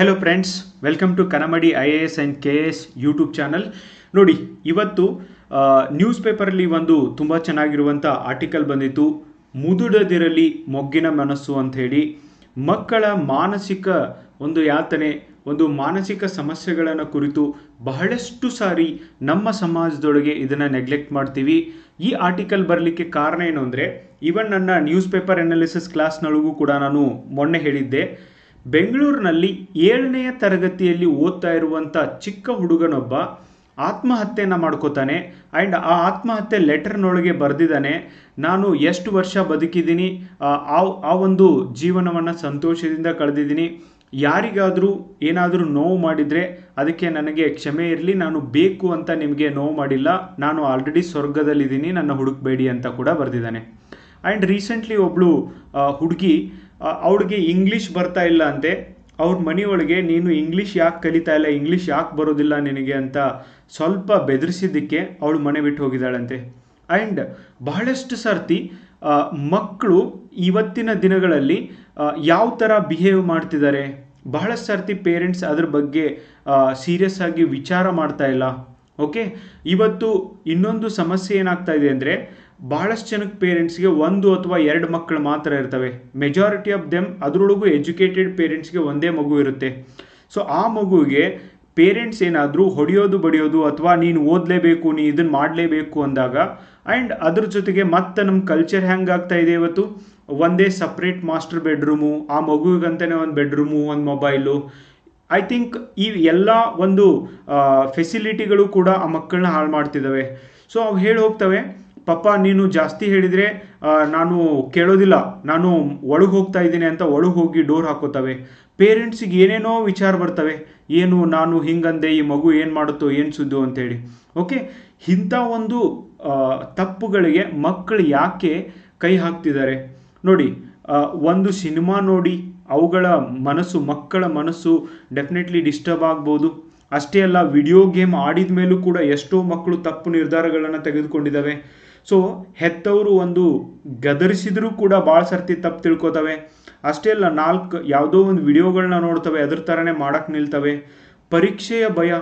Hello friends welcome to Kanamadi I A S and K S YouTube channel ನೋಡಿ, ಇವತ್ತು news ಪೇಪರಲ್ಲಿ ಒಂದು ತುಂಬ ಚೆನ್ನಾಗಿರುವಂಥ ಆರ್ಟಿಕಲ್ ಬಂದಿತ್ತು. ಮುದುಡದಿರಲಿ ಮೊಗ್ಗಿನ ಮನಸ್ಸು ಅಂತ ಹೇಳಿ ಮಕ್ಕಳ ಮಾನಸಿಕ ಒಂದು ಯಾತನೆ, ಒಂದು ಮಾನಸಿಕ ಸಮಸ್ಯೆಗಳನ್ನು ಕುರಿತು ಬಹಳಷ್ಟು ಸಾರಿ ನಮ್ಮ ಸಮಾಜದೊಳಗೆ ಇದನ್ನು ನೆಗ್ಲೆಕ್ಟ್ ಮಾಡ್ತೀವಿ. ಈ ಆರ್ಟಿಕಲ್ ಬರಲಿಕ್ಕೆ ಕಾರಣ ಏನು ಅಂದರೆ ಈವನ್ ನನ್ನ ನ್ಯೂಸ್ ಪೇಪರ್ ಅನಾಲಿಸಿಸ್ ಕ್ಲಾಸ್ನೊಳಗೂ ಕೂಡ ನಾನು ಮೊನ್ನೆ ಹೇಳಿದ್ದೆ. ಬೆಂಗಳೂರಿನಲ್ಲಿ ಏಳನೆಯ ತರಗತಿಯಲ್ಲಿ ಓದ್ತಾ ಇರುವಂಥ ಚಿಕ್ಕ ಹುಡುಗನೊಬ್ಬ ಆತ್ಮಹತ್ಯೆಯನ್ನು ಮಾಡ್ಕೋತಾನೆ. ಆ್ಯಂಡ್ ಆ ಆತ್ಮಹತ್ಯೆ ಲೆಟರ್ನೊಳಗೆ ಬರೆದಿದ್ದಾನೆ. ನಾನು ಎಷ್ಟು ವರ್ಷ ಬದುಕಿದ್ದೀನಿ. ಆ, ಆ- ಒಂದು ಜೀವನವನ್ನು ಸಂತೋಷದಿಂದ ಕಳೆದಿದ್ದೀನಿ. ಯಾರಿಗಾದರೂ ಏನಾದರೂ ನೋವು ಮಾಡಿದರೆ ಅದಕ್ಕೆ ನನಗೆ ಕ್ಷಮೆ ಇರಲಿ. ನಾನು ಬೇಕು ಅಂತ ನಿಮಗೆ ನೋವು ಮಾಡಿಲ್ಲ. ನಾನು ಆಲ್ರೆಡಿ ಸ್ವರ್ಗದಲ್ಲಿದ್ದೀನಿ. ನನ್ನ ಹುಡುಕಬೇಡಿ ಅಂತ ಕೂಡ ಬರೆದಿದ್ದಾನೆ. ಆ್ಯಂಡ್ ರೀಸೆಂಟ್ಲಿ ಒಬ್ಬಳು ಹುಡುಗಿ ಅವಳಿಗೆ ಇಂಗ್ಲೀಷ್ ಬರ್ತಾ ಇಲ್ಲ ಅಂತೆ. ಅವ್ರ ಮನೆಯೊಳಗೆ, ನೀನು ಇಂಗ್ಲೀಷ್ ಯಾಕೆ ಕಲಿತಾ ಇಲ್ಲ? ಇಂಗ್ಲೀಷ್ ಯಾಕೆ ಬರೋದಿಲ್ಲ ನಿನಗೆ? ಅಂತ ಸ್ವಲ್ಪ ಬೆದರಿಸಿದ್ದಕ್ಕೆ ಅವಳು ಮನೆ ಬಿಟ್ಟು ಹೋಗಿದ್ದಾಳಂತೆ. ಆ್ಯಂಡ್ ಬಹಳಷ್ಟು ಸರ್ತಿ ಮಕ್ಕಳು ಇವತ್ತಿನ ದಿನಗಳಲ್ಲಿ ಯಾವ ಥರ ಬಿಹೇವ್ ಮಾಡ್ತಿದ್ದಾರೆ? ಬಹಳಷ್ಟು ಸರ್ತಿ ಪೇರೆಂಟ್ಸ್ ಅದ್ರ ಬಗ್ಗೆ ಸೀರಿಯಸ್ ಆಗಿ ವಿಚಾರ ಮಾಡ್ತಾ ಇಲ್ಲ. ಓಕೆ ಇವತ್ತು ಇನ್ನೊಂದು ಸಮಸ್ಯೆ ಏನಾಗ್ತಾ ಇದೆ ಅಂದರೆ ಬಹಳಷ್ಟು ಜನಕ್ಕೆ ಪೇರೆಂಟ್ಸ್ಗೆ ಒಂದು ಅಥವಾ ಎರಡು ಮಕ್ಕಳು ಮಾತ್ರ ಇರ್ತವೆ. ಮೆಜಾರಿಟಿ ಆಫ್ ದೆಮ್ ಅದರೊಳಗೂ ಎಜುಕೇಟೆಡ್ ಪೇರೆಂಟ್ಸ್ಗೆ ಒಂದೇ ಮಗು ಇರುತ್ತೆ. ಸೊ ಆ ಮಗುವಿಗೆ ಪೇರೆಂಟ್ಸ್ ಏನಾದರೂ ಹೊಡೆಯೋದು, ಬಡಿಯೋದು ಅಥವಾ ನೀನು ಓದಲೇಬೇಕು, ನೀ ಇದನ್ನು ಮಾಡಲೇಬೇಕು ಅಂದಾಗ ಆ್ಯಂಡ್ ಅದ್ರ ಜೊತೆಗೆ ಮತ್ತೆ ನಮ್ಮ ಕಲ್ಚರ್ ಹೆಂಗಾಗ್ತಾ ಇದೆ ಇವತ್ತು? ಒಂದೇ ಸಪ್ರೇಟ್ ಮಾಸ್ಟರ್ ಬೆಡ್ರೂಮು ಆ ಮಗುವಿಗಂತಲೇ ಒಂದು ಬೆಡ್ರೂಮು ಒಂದು ಮೊಬೈಲು ಐ ಥಿಂಕ್ ಈ ಎಲ್ಲ ಒಂದು ಫೆಸಿಲಿಟಿಗಳು ಕೂಡ ಆ ಮಕ್ಕಳನ್ನ ಹಾಳು ಮಾಡ್ತಿದ್ದಾವೆ ಸೊ ಅವು ಹೇಳಿ ಹೋಗ್ತವೆ. ಪಪ್ಪ ನೀನು ಜಾಸ್ತಿ ಹೇಳಿದರೆ ನಾನು ಕೇಳೋದಿಲ್ಲ. ನಾನು ಒಳಗೆ ಹೋಗ್ತಾ ಇದ್ದೀನಿ ಅಂತ ಒಳಗೆ ಹೋಗಿ ಡೋರ್ ಹಾಕೋತವೆ. ಪೇರೆಂಟ್ಸಿಗೆ ಏನೇನೋ ವಿಚಾರ ಬರ್ತವೆ. ಏನು ನಾನು ಹಿಂಗಂದೆ, ಈ ಮಗು ಏನು ಮಾಡುತ್ತೋ, ಏನು ಸುದ್ದು ಅಂತೇಳಿ. ಓಕೆ? ಇಂಥ ಒಂದು ತಪ್ಪುಗಳಿಗೆ ಮಕ್ಕಳು ಯಾಕೆ ಕೈ ಹಾಕ್ತಿದ್ದಾರೆ? ನೋಡಿ ಒಂದು ಸಿನಿಮಾ ನೋಡಿ ಅವುಗಳ ಮನಸ್ಸು, ಮಕ್ಕಳ ಮನಸ್ಸು ಡೆಫಿನೆಟ್ಲಿ ಡಿಸ್ಟರ್ಬ್ ಆಗ್ಬೋದು. ಅಷ್ಟೇ ಅಲ್ಲ, ವಿಡಿಯೋ ಗೇಮ್ ಆಡಿದ ಮೇಲೂ ಕೂಡ ಎಷ್ಟೋ ಮಕ್ಕಳು ತಪ್ಪು ನಿರ್ಧಾರಗಳನ್ನು ತೆಗೆದುಕೊಂಡಿದ್ದಾವೆ. ಸೊ ಹೆತ್ತವರು ಒಂದು ಗದರಿಸಿದರೂ ಕೂಡ ಭಾಳ ಸರ್ತಿ ತಪ್ಪು ತಿಳ್ಕೊತವೆ. ಅಷ್ಟೇ ಅಲ್ಲ, ನಾಲ್ಕು ಯಾವುದೋ ಒಂದು ವಿಡಿಯೋಗಳನ್ನ ನೋಡ್ತವೆ, ಅದ್ರ ಥರನೇ ಮಾಡೋಕ್ಕೆ ನಿಲ್ತವೆ. ಪರೀಕ್ಷೆಯ ಭಯ.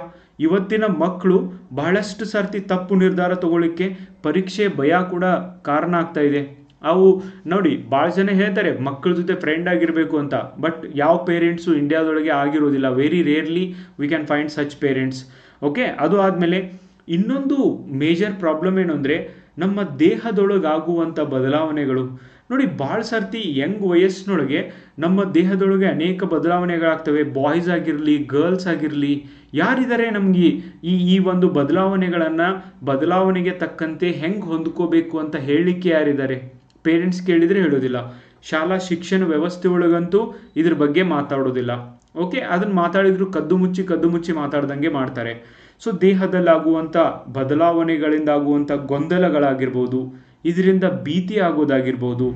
ಇವತ್ತಿನ ಮಕ್ಕಳು ಬಹಳಷ್ಟು ಸರ್ತಿ ತಪ್ಪು ನಿರ್ಧಾರ ತಗೊಳ್ಳಿಕ್ಕೆ ಪರೀಕ್ಷೆ ಭಯ ಕೂಡ ಕಾರಣ ಆಗ್ತಾ ಇದೆ. ಅವು ನೋಡಿ, ಭಾಳ ಜನ ಹೇಳ್ತಾರೆ ಮಕ್ಕಳ ಜೊತೆ ಫ್ರೆಂಡ್ ಆಗಿರಬೇಕು ಅಂತ. ಬಟ್ ಯಾವ ಪೇರೆಂಟ್ಸು ಇಂಡಿಯಾದೊಳಗೆ ಆಗಿರೋದಿಲ್ಲ. Very rarely we can find such parents okay ಅದು ಆದಮೇಲೆ ಇನ್ನೊಂದು ಮೇಜರ್ ಪ್ರಾಬ್ಲಮ್ ಏನು ಅಂದರೆ ನಮ್ಮ ದೇಹದೊಳಗಾಗುವಂಥ ಬದಲಾವಣೆಗಳು. ನೋಡಿ ಭಾಳ ಸರ್ತಿ ಯಂಗ್ ವಯಸ್ಸಿನೊಳಗೆ ನಮ್ಮ ದೇಹದೊಳಗೆ ಅನೇಕ ಬದಲಾವಣೆಗಳಾಗ್ತವೆ. ಬಾಯ್ಸ್ ಆಗಿರಲಿ, ಗರ್ಲ್ಸ್ ಆಗಿರಲಿ ಯಾರಿದ್ದಾರೆ ನಮಗೆ ಈ ಈ ಒಂದು ಬದಲಾವಣೆಗಳನ್ನು ಬದಲಾವಣೆಗೆ ತಕ್ಕಂತೆ ಹೆಂಗೆ ಹೊಂದ್ಕೋಬೇಕು ಅಂತ ಹೇಳಲಿಕ್ಕೆ ಯಾರಿದ್ದಾರೆ? ಪೇರೆಂಟ್ಸ್ ಕೇಳಿದರೆ ಹೇಳೋದಿಲ್ಲ. ಶಾಲಾ ಶಿಕ್ಷಣ ವ್ಯವಸ್ಥೆ ಒಳಗಂತೂ ಇದ್ರ ಬಗ್ಗೆ ಮಾತಾಡೋದಿಲ್ಲ. ಓಕೆ ಅದನ್ನು ಮಾತಾಡಿದ್ರು ಕದ್ದು ಮುಚ್ಚಿ ಕದ್ದು ಮುಚ್ಚಿ ಮಾತಾಡ್ದಂಗೆ ಮಾಡ್ತಾರೆ. ಸೊ ದೇಹದಲ್ಲಾಗುವಂಥ ಬದಲಾವಣೆಗಳಿಂದಾಗುವಂಥ ಗೊಂದಲಗಳಾಗಿರ್ಬೋದು, ಇದರಿಂದ ಭೀತಿ ಆಗೋದಾಗಿರ್ಬೋದು,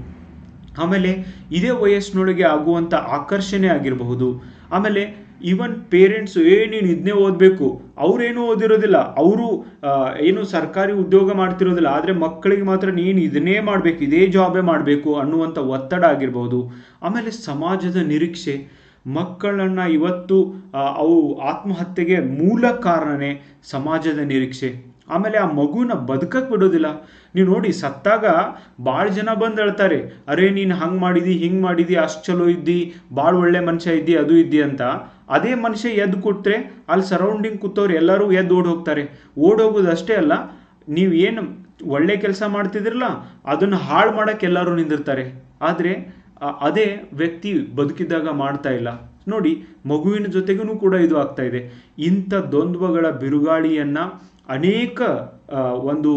ಆಮೇಲೆ ಇದೇ ವಯಸ್ಸಿನೊಳಗೆ ಆಗುವಂಥ ಆಕರ್ಷಣೆ ಆಗಿರಬಹುದು, ಆಮೇಲೆ ಈವನ್ ಪೇರೆಂಟ್ಸು ಏ ನೀನು ಇದನ್ನೇ ಓದಬೇಕು, ಅವರೇನು ಓದಿರೋದಿಲ್ಲ, ಅವರು ಏನು ಸರ್ಕಾರಿ ಉದ್ಯೋಗ ಮಾಡ್ತಿರೋದಿಲ್ಲ, ಆದರೆ ಮಕ್ಕಳಿಗೆ ಮಾತ್ರ ನೀನು ಇದನ್ನೇ ಮಾಡಬೇಕು, ಇದೇ ಜಾಬೇ ಮಾಡಬೇಕು ಅನ್ನುವಂಥ ಒತ್ತಡ ಆಗಿರ್ಬೋದು, ಆಮೇಲೆ ಸಮಾಜದ ನಿರೀಕ್ಷೆ ಮಕ್ಕಳನ್ನು ಇವತ್ತು ಅವು ಆತ್ಮಹತ್ಯೆಗೆ ಮೂಲ ಕಾರಣನೇ ಸಮಾಜದ ನಿರೀಕ್ಷೆ. ಆಮೇಲೆ ಆ ಮಗುನ ಬದುಕಕ್ಕೆ ಬಿಡೋದಿಲ್ಲ. ನೀವು ನೋಡಿ, ಸತ್ತಾಗ ಭಾಳ ಜನ ಬಂದು ಹೇಳ್ತಾರೆ, ಅರೆ, ನೀನು ಹಂಗೆ ಮಾಡಿದಿ, ಹಿಂಗೆ ಮಾಡಿದಿ, ಅಷ್ಟು ಚಲೋ ಇದ್ದಿ ಭಾಳ ಒಳ್ಳೆ ಮನುಷ್ಯ ಇದ್ದಿ, ಅದು ಇದ್ದಿ ಅಂತ ಅದೇ ಮನುಷ್ಯ ಎದ್ದು ಕೊಟ್ಟರೆ ಅಲ್ಲಿ ಸರೌಂಡಿಂಗ್ ಕೂತವ್ರು ಎಲ್ಲರೂ ಎದ್ದು ಓಡಿ ಹೋಗ್ತಾರೆ. ಓಡಿ ಹೋಗೋದು ಅಷ್ಟೇ ಅಲ್ಲ, ನೀವು ಏನು ಒಳ್ಳೆ ಕೆಲಸ ಮಾಡ್ತಿದ್ರಲ್ಲ, ಅದನ್ನು ಹಾಳು ಮಾಡೋಕ್ಕೆ ಎಲ್ಲರೂ ನಿಂದಿರ್ತಾರೆ. ಆದರೆ ಅದೇ ವ್ಯಕ್ತಿ ಬದುಕಿದ್ದಾಗ ಮಾಡ್ತಾ ಇಲ್ಲ. ನೋಡಿ, ಮಗುವಿನ ಜೊತೆಗೂ ಕೂಡ ಇದು ಆಗ್ತಾ ಇದೆ. ಇಂಥ ದ್ವಂದ್ವಗಳ ಬಿರುಗಾಳಿಯನ್ನ ಅನೇಕ ಒಂದು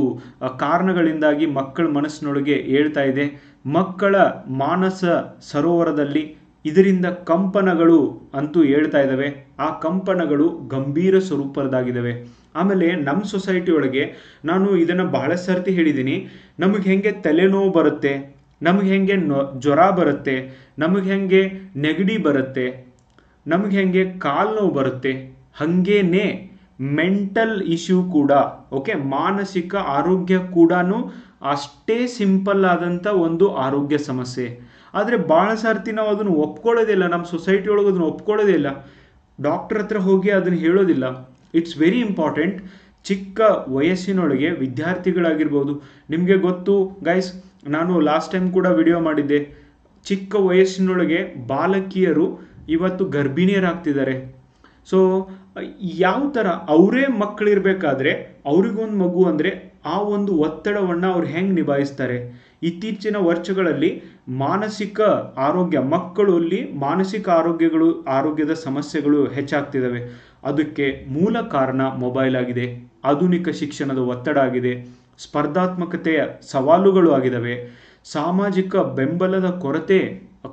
ಕಾರಣಗಳಿಂದಾಗಿ ಮಕ್ಕಳ ಮನಸ್ಸಿನೊಳಗೆ ಹೇಳ್ತಾ ಇದೆ. ಮಕ್ಕಳ ಮಾನಸ ಸರೋವರದಲ್ಲಿ ಇದರಿಂದ ಕಂಪನಗಳು ಅಂತೂ ಹೇಳ್ತಾ ಇದ್ದಾವೆ ಆ ಕಂಪನಗಳು ಗಂಭೀರ ಸ್ವರೂಪದಾಗಿದ್ದಾವೆ ಆಮೇಲೆ ನಮ್ಮ ಸೊಸೈಟಿಯೊಳಗೆ ನಾನು ಇದನ್ನು ಬಹಳ ಸರ್ತಿ ಹೇಳಿದ್ದೀನಿ ನಮಗೆ ಹೆಂಗೆ ತಲೆನೋವು ಬರುತ್ತೆ ನಮಗೆ ಹೆಂಗೆ ಜ್ವರ ಬರುತ್ತೆ, ನಮಗೆ ಹೆಂಗೆ ನೆಗಡಿ ಬರುತ್ತೆ, ನಮಗೆ ಹೆಂಗೆ ಕಾಲು ನೋವು ಬರುತ್ತೆ, ಹಾಗೇನೇ ಮೆಂಟಲ್ ಇಶ್ಯೂ ಕೂಡ, ಓಕೆ, ಮಾನಸಿಕ ಆರೋಗ್ಯ ಕೂಡ ಅಷ್ಟೇ ಸಿಂಪಲ್ ಆದಂಥ ಒಂದು ಆರೋಗ್ಯ ಸಮಸ್ಯೆ. ಆದರೆ ಭಾಳ ಸರ್ತಿ ನಾವು ಅದನ್ನು ಒಪ್ಕೊಳ್ಳೋದಿಲ್ಲ ನಮ್ಮ ಸೊಸೈಟಿ ಒಳಗೆ ಅದನ್ನು ಒಪ್ಕೊಳ್ಳೋದೇ ಇಲ್ಲ. ಡಾಕ್ಟರ್ ಹತ್ರ ಹೋಗಿ ಅದನ್ನು ಹೇಳೋದಿಲ್ಲ. ಇಟ್ಸ್ ವೆರಿ ಇಂಪಾರ್ಟೆಂಟ್ ಚಿಕ್ಕ ವಯಸ್ಸಿನೊಳಗೆ ವಿದ್ಯಾರ್ಥಿಗಳಾಗಿರ್ಬೋದು. ನಿಮಗೆ ಗೊತ್ತು ಗೈಸ್ ನಾನು ಲಾಸ್ಟ್ ಟೈಮ್ ಕೂಡ ವಿಡಿಯೋ ಮಾಡಿದ್ದೆ. ಚಿಕ್ಕ ವಯಸ್ಸಿನೊಳಗೆ ಬಾಲಕಿಯರು ಇವತ್ತು ಗರ್ಭಿಣಿಯರಾಗ್ತಿದ್ದಾರೆ. ಸೊ ಯಾವ ಥರ ಅವರೇ ಮಕ್ಕಳಿರಬೇಕಾದ್ರೆ ಅವ್ರಿಗೊಂದು ಮಗು ಅಂದರೆ ಆ ಒಂದು ಒತ್ತಡವನ್ನು ಅವ್ರು ಹೆಂಗೆ ನಿಭಾಯಿಸ್ತಾರೆ? ಇತ್ತೀಚಿನ ವರ್ಷಗಳಲ್ಲಿ ಮಾನಸಿಕ ಆರೋಗ್ಯ ಮಕ್ಕಳಲ್ಲಿ ಮಾನಸಿಕ ಆರೋಗ್ಯಗಳು, ಆರೋಗ್ಯದ ಸಮಸ್ಯೆಗಳು ಹೆಚ್ಚಾಗ್ತಿದ್ದಾವೆ ಅದಕ್ಕೆ ಮೂಲ ಕಾರಣ ಮೊಬೈಲ್ ಆಗಿದೆ. ಆಧುನಿಕ ಶಿಕ್ಷಣದ ಒತ್ತಡ ಆಗಿದೆ. ಸ್ಪರ್ಧಾತ್ಮಕತೆಯ ಸವಾಲುಗಳು ಆಗಿದ್ದಾವೆ ಸಾಮಾಜಿಕ ಬೆಂಬಲದ ಕೊರತೆ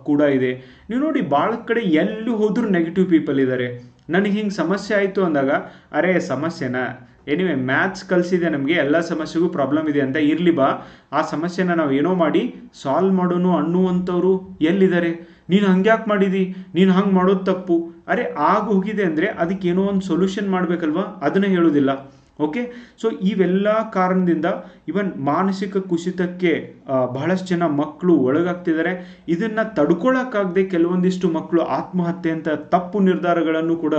ಕೂಡ ಇದೆ. ನೀವು ನೋಡಿ ಭಾಳ ಕಡೆ ಎಲ್ಲಿ ಹೋದರೂ ನೆಗೆಟಿವ್ ಪೀಪಲ್ ಇದ್ದಾರೆ ನನಗೆ ಹಿಂಗೆ ಸಮಸ್ಯೆ ಆಯಿತು ಅಂದಾಗ, ಅರೆ, ಸಮಸ್ಯೆನಾ? ಎನಿವೆ ಮ್ಯಾಥ್ಸ್ ಕಲಿಸಿದೆ ನಮಗೆ? ಎಲ್ಲ ಸಮಸ್ಯೆಗೂ ಪ್ರಾಬ್ಲಮ್ ಇದೆ ಅಂತ ಇರಲಿ ಬಾ. ಆ ಸಮಸ್ಯೆನ ನಾವು ಏನೋ ಮಾಡಿ ಸಾಲ್ವ್ ಮಾಡೋನು ಅನ್ನುವಂಥವ್ರು ಎಲ್ಲಿದ್ದಾರೆ ನೀನು ಹಂಗ್ಯಾಕೆ ಮಾಡಿದಿ? ನೀನು ಹಂಗೆ ಮಾಡೋದು ತಪ್ಪು. ಅರೆ, ಆಗ ಹೋಗಿದೆ ಅಂದರೆ ಅದಕ್ಕೆ ಏನೋ ಒಂದು ಸೊಲ್ಯೂಷನ್ ಮಾಡಬೇಕಲ್ವಾ? ಅದನ್ನು ಹೇಳೋದಿಲ್ಲ. ಓಕೆ ಸೊ ಇವೆಲ್ಲ ಕಾರಣದಿಂದ ಇವನ್ ಮಾನಸಿಕ ಕುಸಿತಕ್ಕೆ ಬಹಳಷ್ಟು ಜನ ಮಕ್ಕಳು ಒಳಗಾಗ್ತಿದ್ದಾರೆ ಇದನ್ನು ತಡ್ಕೊಳಕ್ಕಾಗದೆ ಕೆಲವೊಂದಿಷ್ಟು ಮಕ್ಕಳು ಆತ್ಮಹತ್ಯೆ ಅಂತ ತಪ್ಪು ನಿರ್ಧಾರಗಳನ್ನು ಕೂಡ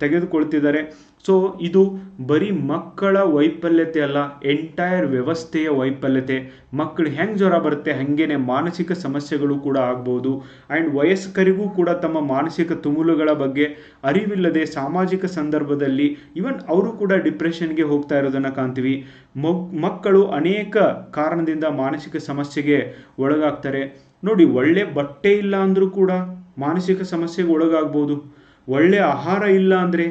ತೆಗೆದುಕೊಳ್ತಿದ್ದಾರೆ ಸೊ ಇದು ಬರೀ ಮಕ್ಕಳ ವೈಫಲ್ಯತೆ ಅಲ್ಲ ಎಂಟೈರ್ ವ್ಯವಸ್ಥೆಯ ವೈಫಲ್ಯತೆ. ಮಕ್ಕಳು ಹೆಂಗೆ ಜ್ವರ ಬರುತ್ತೆ, ಹಾಗೇನೆ ಮಾನಸಿಕ ಸಮಸ್ಯೆಗಳು ಕೂಡ ಆಗ್ಬೋದು. ಆ್ಯಂಡ್ ವಯಸ್ಕರಿಗೂ ಕೂಡ ತಮ್ಮ ಮಾನಸಿಕ ತುಮುಲುಗಳ ಬಗ್ಗೆ ಅರಿವಿಲ್ಲದೆ ಸಾಮಾಜಿಕ ಸಂದರ್ಭದಲ್ಲಿ ಇವನ್ ಅವರು ಕೂಡ ಡಿಪ್ರೆಷನ್ಗೆ ಹೋಗ್ತಾ ಇರೋದನ್ನು ಕಾಣ್ತೀವಿ. ಮಕ್ಕಳು ಅನೇಕ ಕಾರಣದಿಂದ ಮಾನಸಿಕ ಸಮಸ್ಯೆಗೆ ಒಳಗಾಗ್ತಾರೆ. ನೋಡಿ, ಒಳ್ಳೆ ಬಟ್ಟೆ ಇಲ್ಲ ಅಂದರೂ ಕೂಡ ಮಾನಸಿಕ ಸಮಸ್ಯೆಗೆ ಒಳಗಾಗ್ಬೋದು. ಒಳ್ಳೆ ಆಹಾರ ಇಲ್ಲ ಅಂದರೆ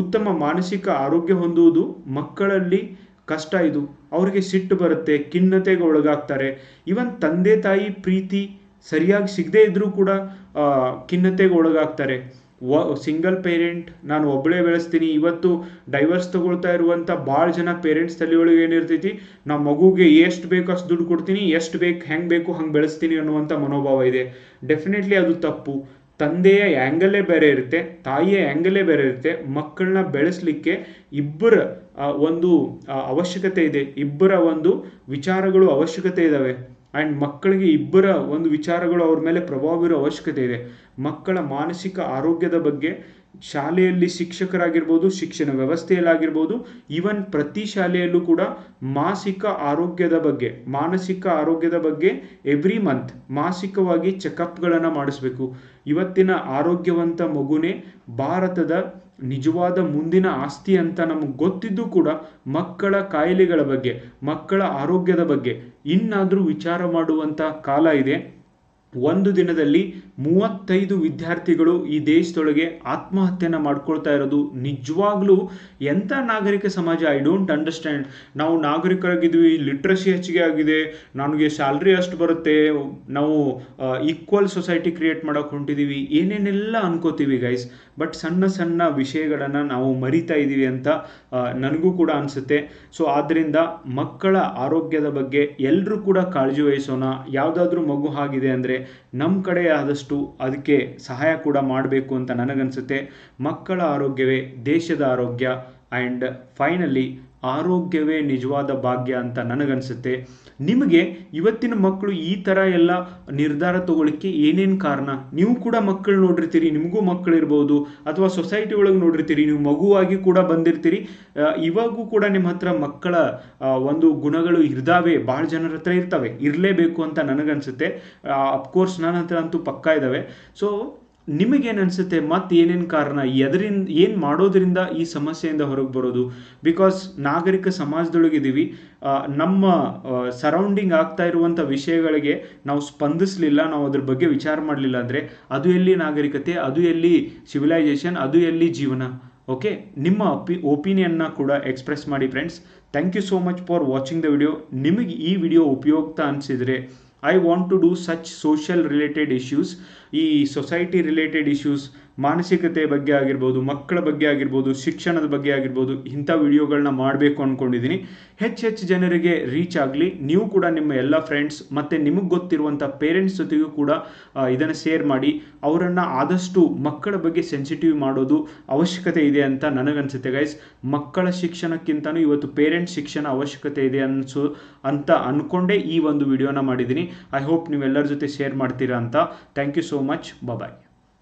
ಉತ್ತಮ ಮಾನಸಿಕ ಆರೋಗ್ಯ ಹೊಂದುವುದು ಮಕ್ಕಳಲ್ಲಿ ಕಷ್ಟ ಇದು. ಅವರಿಗೆ ಸಿಟ್ಟು ಬರುತ್ತೆ, ಖಿನ್ನತೆಗೆ ಒಳಗಾಗ್ತಾರೆ. ಇವನ್ ತಂದೆ ತಾಯಿ ಪ್ರೀತಿ ಸರಿಯಾಗಿ ಸಿಗದೇ ಇದ್ದರೂ ಕೂಡ ಖಿನ್ನತೆಗೆ ಒಳಗಾಗ್ತಾರೆ. ವ ಸಿಂಗಲ್ ಪೇರೆಂಟ್ ನಾನು ಒಬ್ಬಳೇ ಬೆಳೆಸ್ತೀನಿ, ಇವತ್ತು ಡೈವರ್ಸ್ ತಗೊಳ್ತಾ ಇರುವಂಥ ಭಾಳ ಜನ ಪೇರೆಂಟ್ಸ್ ತಲೆಯೊಳಗೆ ಏನಿರ್ತೈತಿ ನಮ್ಮ ಮಗುಗೆ ಎಷ್ಟು ಬೇಕು ಅಷ್ಟು ದುಡ್ಡು ಕೊಡ್ತೀನಿ, ಎಷ್ಟು ಬೇಕು, ಹೆಂಗೆ ಬೇಕು ಹಂಗೆ ಬೆಳೆಸ್ತೀನಿ ಅನ್ನುವಂಥ ಮನೋಭಾವ ಇದೆ. ಡೆಫಿನೆಟ್ಲಿ ಅದು ತಪ್ಪು. ತಂದೆಯ ಆ್ಯಂಗಲೇ ಬೇರೆ ಇರುತ್ತೆ, ತಾಯಿಯ ಆ್ಯಂಗಲೇ ಬೇರೆ ಇರುತ್ತೆ, ಮಕ್ಕಳನ್ನ ಬೆಳೆಸಲಿಕ್ಕೆ ಇಬ್ಬರ ಒಂದು ಅವಶ್ಯಕತೆ ಇದೆ, ಇಬ್ಬರ ಒಂದು ವಿಚಾರಗಳು ಅವಶ್ಯಕತೆ ಇದ್ದಾವೆ ಆ್ಯಂಡ್ ಮಕ್ಕಳಿಗೆ ಇಬ್ಬರ ಒಂದು ವಿಚಾರಗಳು ಅವ್ರ ಮೇಲೆ ಪ್ರಭಾವ ಬೀರೋ ಅವಶ್ಯಕತೆ ಇದೆ. ಮಕ್ಕಳ ಮಾನಸಿಕ ಆರೋಗ್ಯದ ಬಗ್ಗೆ ಶಾಲೆಯಲ್ಲಿ ಶಿಕ್ಷಕರಾಗಿರ್ಬೋದು, ಶಿಕ್ಷಣ ವ್ಯವಸ್ಥೆಯಲ್ಲಾಗಿರ್ಬೋದು ಈವನ್ ಪ್ರತಿ ಶಾಲೆಯಲ್ಲೂ ಕೂಡ ಮಾಸಿಕ ಆರೋಗ್ಯದ ಬಗ್ಗೆ, ಮಾನಸಿಕ ಆರೋಗ್ಯದ ಬಗ್ಗೆ ಎವ್ರಿ ಮಂತ್ ಮಾಸಿಕವಾಗಿ ಚೆಕಪ್ಗಳನ್ನು ಮಾಡಿಸ್ಬೇಕು. ಇವತ್ತಿನ ಆರೋಗ್ಯವಂತ ಮಗುನೇ ಭಾರತದ ನಿಜವಾದ ಮುಂದಿನ ಆಸ್ತಿ ಅಂತ ನಮಗೆ ಗೊತ್ತಿದ್ದು ಕೂಡ ಮಕ್ಕಳ ಕಾಯಿಲೆಗಳ ಬಗ್ಗೆ, ಮಕ್ಕಳ ಆರೋಗ್ಯದ ಬಗ್ಗೆ. ಇನ್ನಾದರೂ ವಿಚಾರ ಮಾಡುವಂಥ ಕಾಲ ಇದೆ. ಒಂದು ದಿನದಲ್ಲಿ ಮೂವತ್ತೈದು ವಿದ್ಯಾರ್ಥಿಗಳು ಈ ದೇಶದೊಳಗೆ ಆತ್ಮಹತ್ಯೆನ ಮಾಡ್ಕೊಳ್ತಾ ಇರೋದು ನಿಜವಾಗ್ಲೂ ಎಂಥ ನಾಗರಿಕ ಸಮಾಜ? ಐ ಡೋಂಟ್ ಅಂಡರ್ಸ್ಟ್ಯಾಂಡ್ ನಾವು ನಾಗರಿಕರಾಗಿದ್ವಿ ಲಿಟ್ರಸಿ ಹೆಚ್ಚಿಗೆ ಆಗಿದೆ, ನನಗೆ ಸ್ಯಾಲ್ರಿ ಅಷ್ಟು ಬರುತ್ತೆ, ನಾವು ಈಕ್ವಲ್ ಸೊಸೈಟಿ ಕ್ರಿಯೇಟ್ ಮಾಡೋಕೆ ಹೊಂಟಿದ್ದೀವಿ ಏನೇನೆಲ್ಲ ಅನ್ಕೋತೀವಿ ಗೈಸ್ ಬಟ್ ಸಣ್ಣ ಸಣ್ಣ ವಿಷಯಗಳನ್ನು ನಾವು ಮರಿತಾ ಇದ್ದೀವಿ ಅಂತ ನನಗೂ ಕೂಡ ಅನಿಸುತ್ತೆ. ಸೊ ಆದ್ದರಿಂದ ಮಕ್ಕಳ ಆರೋಗ್ಯದ ಬಗ್ಗೆ ಎಲ್ಲರೂ ಕೂಡ ಕಾಳಜಿ ವಹಿಸೋಣ. ಯಾವುದಾದ್ರೂ ಮಗು ಆಗಿದೆ ಅಂದರೆ ನಮ್ಮ ಕಡೆ ಆದಷ್ಟು ಅದಕ್ಕೆ ಸಹಾಯ ಕೂಡ ಮಾಡಬೇಕು ಅಂತ ನನಗನ್ಸುತ್ತೆ. ಮಕ್ಕಳ ಆರೋಗ್ಯವೇ ದೇಶದ ಆರೋಗ್ಯ. ಆ್ಯಂಡ್ ಫೈನಲಿ ಆರೋಗ್ಯವೇ ನಿಜವಾದ ಭಾಗ್ಯ ಅಂತ ನನಗನ್ಸುತ್ತೆ. ನಿಮಗೆ ಇವತ್ತಿನ ಮಕ್ಕಳು ಈ ಥರ ಎಲ್ಲ ನಿರ್ಧಾರ ತಗೊಳ್ಳಿಕ್ಕೆ ಏನೇನು ಕಾರಣ? ನೀವು ಕೂಡ ಮಕ್ಕಳು ನೋಡಿರ್ತೀರಿ, ನಿಮಗೂ ಮಕ್ಕಳಿರ್ಬೋದು ಅಥವಾ ಸೊಸೈಟಿ ಒಳಗೆ ನೋಡಿರ್ತೀರಿ, ನೀವು ಮಗುವಾಗಿ ಕೂಡ ಬಂದಿರ್ತೀರಿ. ಇವಾಗೂ ಕೂಡ ನಿಮ್ಮ ಹತ್ರ ಮಕ್ಕಳ ಒಂದು ಗುಣಗಳು ಇರ್ದಾವೆ ಭಾಳ ಜನರ ಹತ್ರ ಇರ್ತವೆ, ಇರಲೇಬೇಕು ಅಂತ ನನಗನ್ಸುತ್ತೆ. ಅಫ್ಕೋರ್ಸ್ ನನ್ನ ಹತ್ರ ಅಂತೂ ಪಕ್ಕಾ ಇದ್ದಾವೆ ಸೊ ನಿಮಗೇನು ಅನಿಸುತ್ತೆ? ಮತ್ತೆ ಏನೇನು ಕಾರಣ? ಎದರಿಂದ ಏನು ಮಾಡೋದ್ರಿಂದ ಈ ಸಮಸ್ಯೆಯಿಂದ ಹೊರಗೆ ಬರೋದು? ಬಿಕಾಸ್ ನಾಗರಿಕ ಸಮಾಜದೊಳಗಿದ್ದೀವಿ. ನಮ್ಮ ಸರೌಂಡಿಂಗ್ ಆಗ್ತಾ ಇರುವಂಥ ವಿಷಯಗಳಿಗೆ ನಾವು ಸ್ಪಂದಿಸಲಿಲ್ಲ, ನಾವು ಅದ್ರ ಬಗ್ಗೆ ವಿಚಾರ ಮಾಡಲಿಲ್ಲ ಅಂದರೆ ಅದು ಎಲ್ಲಿ ನಾಗರಿಕತೆ, ಅದು ಎಲ್ಲಿ ಸಿವಿಲೈಸೇಷನ್ ಅದು ಎಲ್ಲಿ ಜೀವನ? ಓಕೆ ನಿಮ್ಮ ಅಪಿ ಒಪಿನಿಯನ್ನ ಕೂಡ ಎಕ್ಸ್ಪ್ರೆಸ್ ಮಾಡಿ friends thank you so much for watching the video ನಿಮಗೆ ಈ ವಿಡಿಯೋ ಉಪಯುಕ್ತ ಅನಿಸಿದರೆ I want to do such social related issues, e society related issues ಮಾನಸಿಕತೆ ಬಗ್ಗೆ ಆಗಿರ್ಬೋದು, ಮಕ್ಕಳ ಬಗ್ಗೆ ಆಗಿರ್ಬೋದು, ಶಿಕ್ಷಣದ ಬಗ್ಗೆ ಆಗಿರ್ಬೋದು, ಇಂಥ ವಿಡಿಯೋಗಳನ್ನ ಮಾಡಬೇಕು ಅಂದ್ಕೊಂಡಿದ್ದೀನಿ ಹೆಚ್ಚು ಹೆಚ್ಚು ಜನರಿಗೆ ರೀಚ್ ಆಗಲಿ. ನೀವು ಕೂಡ ನಿಮ್ಮ ಎಲ್ಲ ಫ್ರೆಂಡ್ಸ್ ಮತ್ತು ನಿಮಗೆ ಗೊತ್ತಿರುವಂಥ ಪೇರೆಂಟ್ಸ್ ಜೊತೆಗೂ ಕೂಡ ಇದನ್ನು ಶೇರ್ ಮಾಡಿ. ಅವರನ್ನು ಆದಷ್ಟು ಮಕ್ಕಳ ಬಗ್ಗೆ ಸೆನ್ಸಿಟಿವ್ ಮಾಡೋದು ಅವಶ್ಯಕತೆ ಇದೆ ಅಂತ ನನಗನ್ಸುತ್ತೆ ಗೈಸ್ ಮಕ್ಕಳ ಶಿಕ್ಷಣಕ್ಕಿಂತನೂ ಇವತ್ತು ಪೇರೆಂಟ್ಸ್ ಶಿಕ್ಷಣ ಅವಶ್ಯಕತೆ ಇದೆ ಅನ್ಸು, ಅಂತ ಅಂದ್ಕೊಂಡೇ ಈ ಒಂದು ವಿಡಿಯೋನ ಮಾಡಿದ್ದೀನಿ ಐ ಹೋಪ್ ನೀವೆಲ್ಲರ ಜೊತೆ ಶೇರ್ ಮಾಡ್ತೀರಾ ಅಂತ. Thank you so much bye